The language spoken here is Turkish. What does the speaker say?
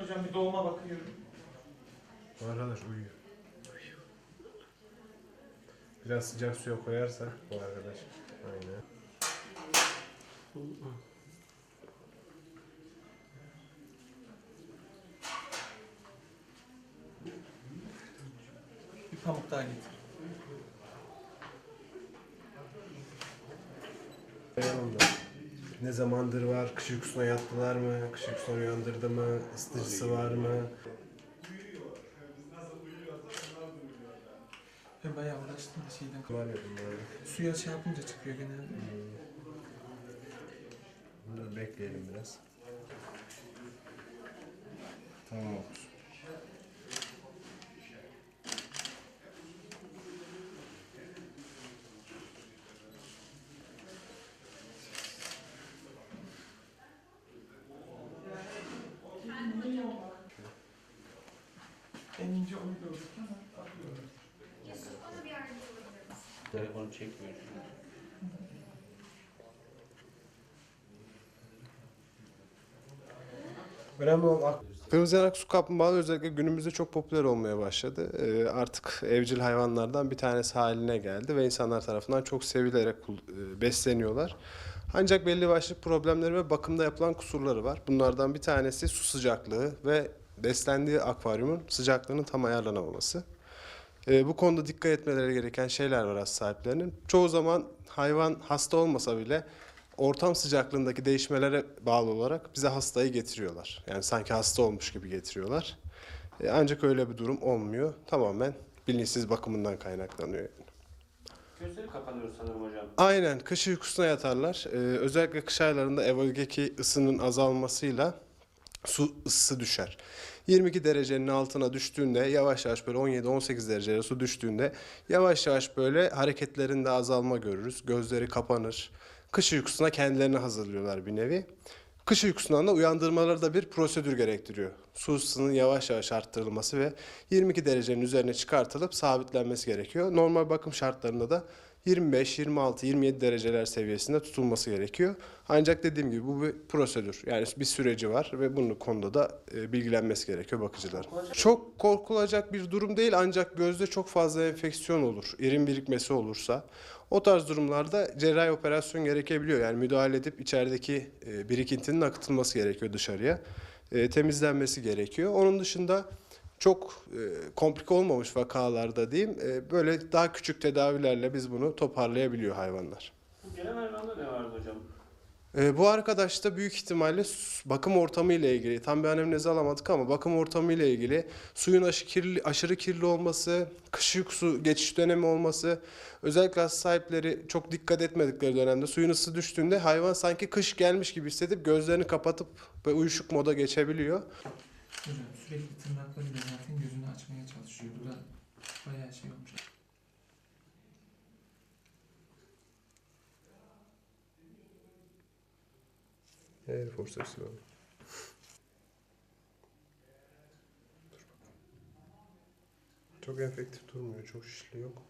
Hocam bir doğuma bakıyorum. Bu arkadaş uyuyor. Biraz sıcak suya koyarsa bu arkadaş. Aynen. Bir pamuk daha getir. Yanımda. Ne zamandır var? Kış uykusuna yattılar mı? Kış uykusuna uyandırdı mı? Isıtıcısı var mı? Ben bayağı uğraştım da şeyden. Var ya bunlar. Suya şey yapınca çıkıyor genelde. Bunu da bekleyelim biraz. Tamam ince onu gördük ama bakıyorum. Yusuf bana bir yardımcı olabilir misin? Telefonu çekmiyor. Önemli olan ak- Kırmızı yanak su kaplumbağaları özellikle günümüzde çok popüler olmaya başladı. Ee, artık evcil hayvanlardan bir tanesi haline geldi ve insanlar tarafından çok sevilerek e, besleniyorlar. Ancak belli başlı problemleri ve bakımda yapılan kusurları var. Bunlardan bir tanesi su sıcaklığı ve beslendiği akvaryumun sıcaklığının tam ayarlanamaması. Ee, bu konuda dikkat etmeleri gereken şeyler var hasta sahiplerinin. Çoğu zaman hayvan hasta olmasa bile ortam sıcaklığındaki değişmelere bağlı olarak bize hastayı getiriyorlar. Yani sanki hasta olmuş gibi getiriyorlar. E, ancak öyle bir durum olmuyor. Tamamen bilinçsiz bakımından kaynaklanıyor. yani. Gözleri kapanıyor sanırım hocam. Aynen kış uykusuna yatarlar. Ee, özellikle kış aylarında evvelki ısının azalmasıyla su ısısı düşer. 22 derecenin altına düştüğünde yavaş yavaş böyle 17-18 dereceye su düştüğünde yavaş yavaş böyle hareketlerinde azalma görürüz. Gözleri kapanır. Kış uykusuna kendilerini hazırlıyorlar bir nevi. Kış uykusundan da uyandırmaları da bir prosedür gerektiriyor. Su ısısının yavaş yavaş arttırılması ve 22 derecenin üzerine çıkartılıp sabitlenmesi gerekiyor. Normal bakım şartlarında da 25, 26, 27 dereceler seviyesinde tutulması gerekiyor. Ancak dediğim gibi bu bir prosedür. Yani bir süreci var ve bunun konuda da e, bilgilenmesi gerekiyor bakıcılar. Çok korkulacak bir durum değil ancak gözde çok fazla enfeksiyon olur. İrin birikmesi olursa. O tarz durumlarda cerrahi operasyon gerekebiliyor. Yani müdahale edip içerideki e, birikintinin akıtılması gerekiyor dışarıya. E, temizlenmesi gerekiyor. Onun dışında çok e, komplike olmamış vakalarda diyeyim e, böyle daha küçük tedavilerle biz bunu toparlayabiliyor hayvanlar. Bu gelen hayvanda ne vardı hocam? E, bu arkadaş da büyük ihtimalle su- bakım ortamı ile ilgili tam bir anamnezi alamadık ama bakım ortamı ile ilgili suyun aşı kirli, aşırı kirli olması, kış uykusu geçiş dönemi olması, özellikle hasta sahipleri çok dikkat etmedikleri dönemde suyun ısısı düştüğünde hayvan sanki kış gelmiş gibi hissedip gözlerini kapatıp ve uyuşuk moda geçebiliyor. Hocam sürekli tırnaklarıyla zaten gözünü açmaya çalışıyor. Bu da bayağı şey olmuş. Air Force hepsi var. Çok efektif durmuyor, çok şişli yok.